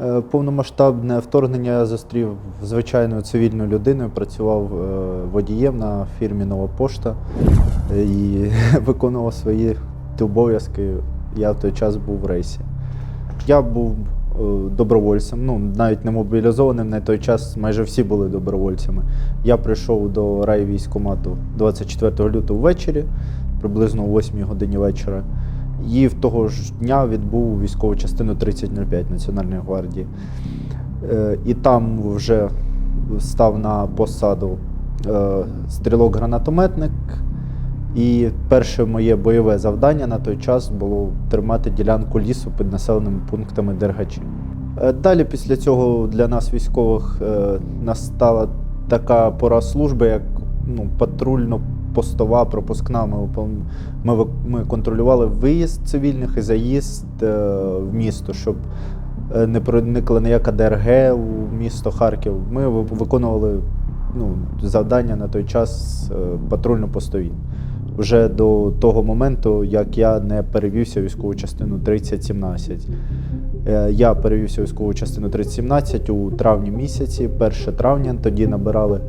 Е, Повномасштабне вторгнення зустрів звичайною цивільною людиною, працював е, водієм на фірмі Нова Пошта і виконував свої обов'язки. Я в той час був в рейсі. Я був е, добровольцем, ну навіть не мобілізованим на той час майже всі були добровольцями. Я прийшов до райвійськкомату 24 лютого ввечері, приблизно о 8 годині вечора. І в того ж дня відбув військову частину 3005 Національної гвардії. Е, І там вже став на посаду е, стрілок-гранатометник. І перше моє бойове завдання на той час було тримати ділянку лісу під населеними пунктами Дергачі. Е, Далі після цього для нас, військових, настала така пора служби, як ну, патрульно-постова, пропускна. Ми, ми, ми контролювали виїзд цивільних і заїзд е, в місто, щоб е, не проникла ніяка ДРГ у місто Харків. Ми виконували ну, завдання на той час е, патрульно-постові. Вже до того моменту, як я не перевівся в військову частину 3017. Е, Я перевівся військову частину 3017 у травні місяці, 1 травня. Тоді набирали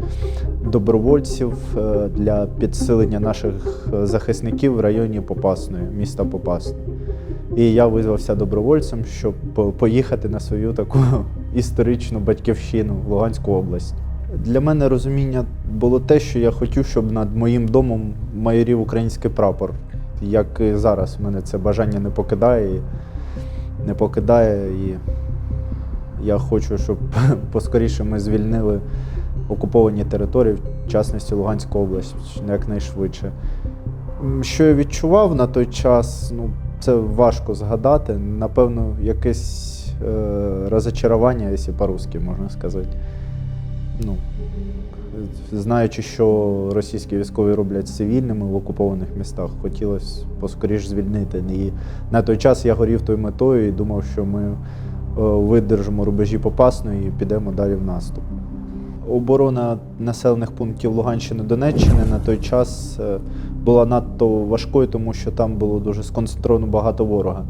добровольців е, для підсилення наших е, захисників в районі Попасної, міста Попасне. І я визвався добровольцем, щоб поїхати на свою таку історичну батьківщину в Луганську область. Для мене розуміння було те, що я хотів, щоб над моїм домом майорів український прапор. Як і зараз мене це бажання не покидає. Не покидає. І я хочу, щоб поскоріше ми звільнили окуповані території, в частності Луганську область, якнайшвидше. Що я відчував на той час, ну, це важко згадати. Напевно, якесь е, розочарування, якщо по-русски можна сказати. Ну, знаючи, що російські військові роблять цивільними в окупованих містах, хотілося поскоріш звільнити. І на той час я горів тою метою і думав, що ми е, видержимо рубежі Попасної і підемо далі в наступ. Оборона населених пунктів Луганщини Донеччини на той час е, була надто важкою, тому що там було дуже сконцентровано багато ворога.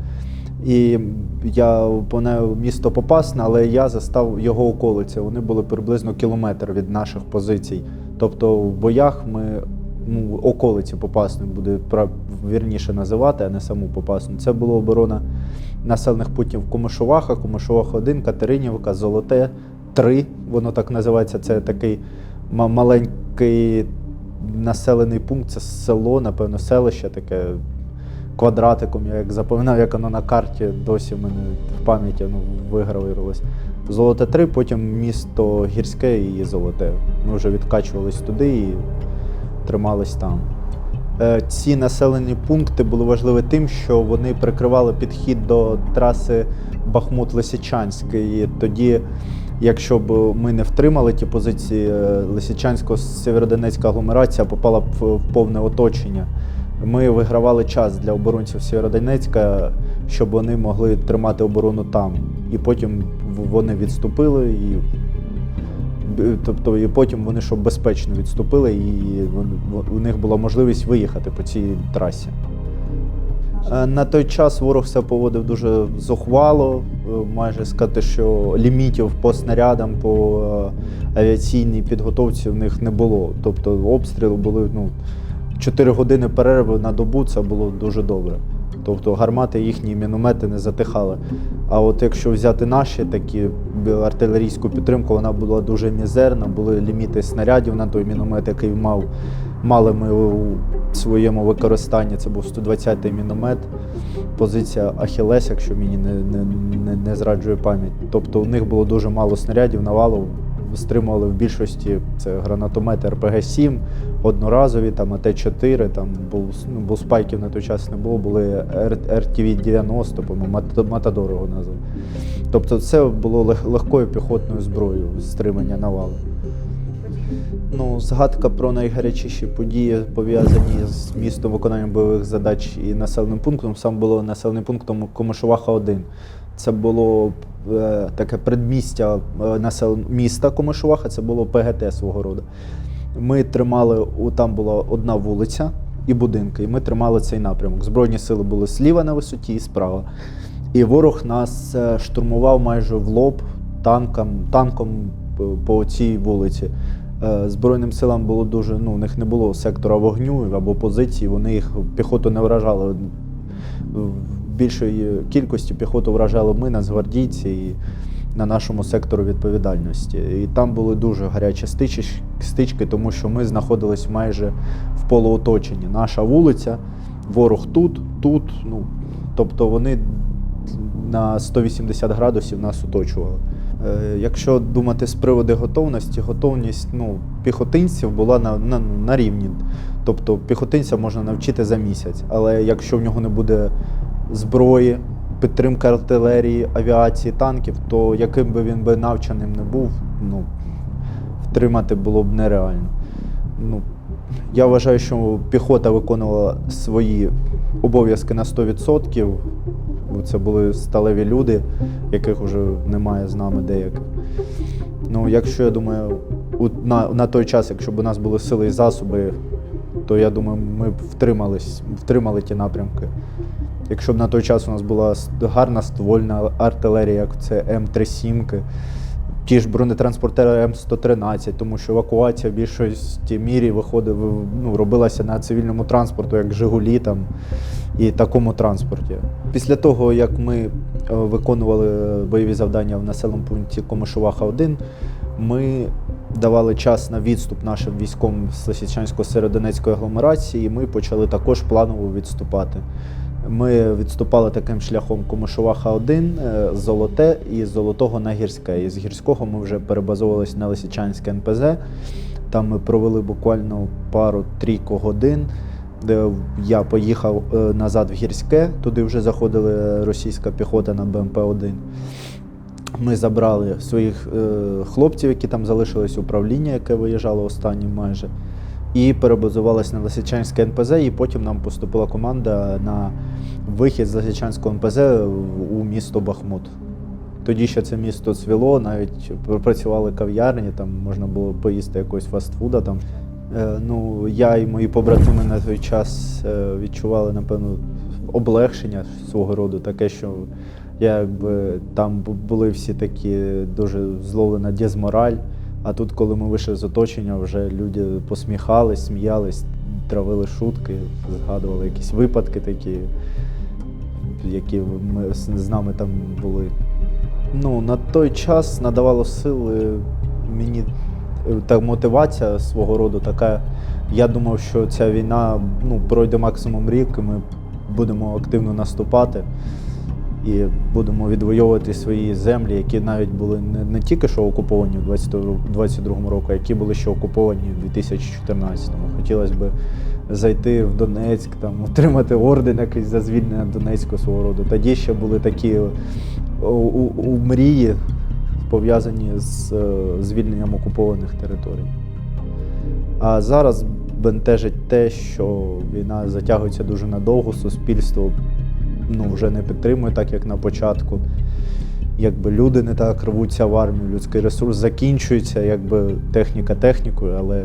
І я опинив місто Попасне, але я застав його околиці. Вони були приблизно кілометр від наших позицій. Тобто в боях ми ну, околиці Попасної буде вірніше називати, а не саму Попасну. Це була оборона населених пунктів Комишуваха, Комишувах 1, Катеринівка, Золоте 3. Воно так називається. Це такий ма- маленький населений пункт, це село, напевно, селище таке квадратиком, я як запам'ятав, як воно на карті досі в мене в пам'яті ну, вигравірувалось. Золоте 3, потім місто Гірське і Золоте. Ми вже відкачувались туди і тримались там. Е, Ці населені пункти були важливі тим, що вони прикривали підхід до траси Бахмут-Лисичанський. І тоді, якщо б ми не втримали ті позиції, е, Лисичансько-Сєвєродонецька агломерація попала б в повне оточення. Ми вигравали час для оборонців Сєвєродонецька, щоб вони могли тримати оборону там. І потім вони відступили, і, тобто, і потім вони щоб безпечно відступили, і у них була можливість виїхати по цій трасі. Е, На той час ворог себе поводив дуже зухвало, е, майже сказати, що лімітів по снарядам, по е, авіаційній підготовці в них не було. Тобто обстріли були ну, 4 години перерви на добу це було дуже добре. Тобто гармати їхні міномети не затихали. А от якщо взяти наші такі артилерійську підтримку, вона була дуже мізерна, були ліміти снарядів на той міномет, який мав, мали ми у своєму використанні. Це був 120-й міномет, позиція Ахілес, якщо мені не, не, не, не зраджує пам'ять. Тобто у них було дуже мало снарядів, навалу стримували в більшості це гранатомети РПГ-7, одноразові, там АТ-4, там ну, був спайків на той час не було, були РТВ-90, по-моєму, Матадор його назвав. Тобто це було лег- легкою піхотною зброєю стримання навалу. Ну, згадка про найгарячіші події пов'язані з містом виконанням бойових задач і населеним пунктом. Сам було населеним пунктом Комишуваха 1. Це було е, таке предмістя е, насел... міста Комишуваха, це було ПГТ свого роду. Ми тримали, там була одна вулиця і будинки, і ми тримали цей напрямок. Збройні сили були зліва на висоті і справа. І ворог нас е, штурмував майже в лоб танком, танком по цій вулиці. Е, Збройним силам було дуже, ну, у них не було сектора вогню або позиції, вони їх піхоту не вражали. В більшої кількості піхоту вражали ми, нацгвардійці, і на нашому сектору відповідальності. І там були дуже гарячі стички, тому що ми знаходились майже в полуоточенні. Наша вулиця, ворог тут, тут. Ну, тобто вони на 180 градусів нас оточували. Е, Якщо думати з приводу готовності, готовність ну, піхотинців була на, на, на рівні. Тобто піхотинця можна навчити за місяць, але якщо в нього не буде зброї, підтримка артилерії, авіації, танків, то яким би він би навченим не був, ну, втримати було б нереально. Ну, я вважаю, що піхота виконувала свої обов'язки на 100%. Бо Це були сталеві люди, яких вже немає з нами деяких. Ну, якщо я думаю, на, на той час, якщо б у нас були сили і засоби, то я думаю, ми б втримались, втримали ті напрямки. Якщо б на той час у нас була гарна ствольна артилерія, як це М37, ті ж бронетранспортери М113, тому що евакуація в більшості мірі виходить, ну, робилася на цивільному транспорту, як Жигулі там, і такому транспорті. Після того, як ми е, виконували бойові завдання в населеному пункті Комишуваха-1, ми давали час на відступ нашим військом з Лисичансько-Середонецької агломерації, і ми почали також планово відступати. Ми відступали таким шляхом Комишуваха-1, е, Золоте і Золотого на Гірське. І з Гірського ми вже перебазовувалися на Лисичанське НПЗ. Там ми провели буквально пару-трійку годин, де я поїхав е, назад в Гірське, туди вже заходила російська піхота на БМП-1. Ми забрали своїх е, хлопців, які там залишились управління, яке виїжджало останнім майже, і перебазувалися на Лисичанське НПЗ, і потім нам поступила команда на вихід з Лисичанського НПЗ у місто Бахмут. Тоді ще це місто цвіло, навіть працювали кав'ярні, там можна було поїсти якогось фастфуда. Там. Е, ну, я і мої побратими на той час е, відчували, напевно, облегшення свого роду, таке, що я якби там були всі такі дуже зловлена дезмораль. А тут, коли ми вийшли з оточення, вже люди посміхались, сміялись, травили шутки, згадували якісь випадки такі, які ми, з нами там були. Ну, на той час надавало сили мені е, та мотивація свого роду така. Я думав, що ця війна ну, пройде максимум рік, і ми будемо активно наступати і будемо відвоювати свої землі, які навіть були не, не тільки що окуповані у 2022 року, а які були ще окуповані у 2014-му. Хотілося б зайти в Донецьк, там, отримати орден якийсь за звільнення Донецьку свого роду. Тоді ще були такі у, у, у мрії, пов'язані з е, звільненням окупованих територій. А зараз бентежить те, що війна затягується дуже надовго, суспільство ну, вже не підтримує так, як на початку. Якби люди не так рвуться в армію, людський ресурс закінчується, якби техніка технікою, але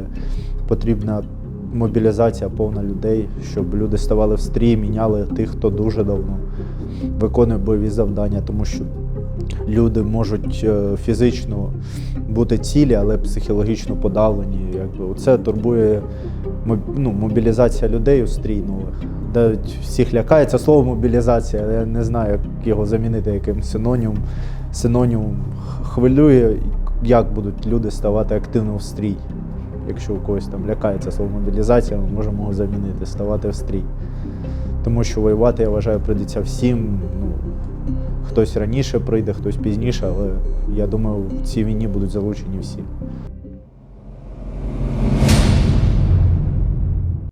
потрібна мобілізація повна людей, щоб люди ставали в стрій, міняли тих, хто дуже давно виконує бойові завдання, тому що люди можуть е, фізично бути цілі, але психологічно подавлені. Якби це турбує ну, мобілізація людей у стрій нових. Навіть всіх лякає це слово мобілізація, я не знаю, як його замінити яким синонімом. Синонімом хвилює, як будуть люди ставати активно в стрій. Якщо у когось там лякає це слово мобілізація, ми можемо його замінити, ставати в стрій. Тому що воювати, я вважаю, прийдеться всім. Ну, хтось раніше прийде, хтось пізніше, але я думаю, в цій війні будуть залучені всі.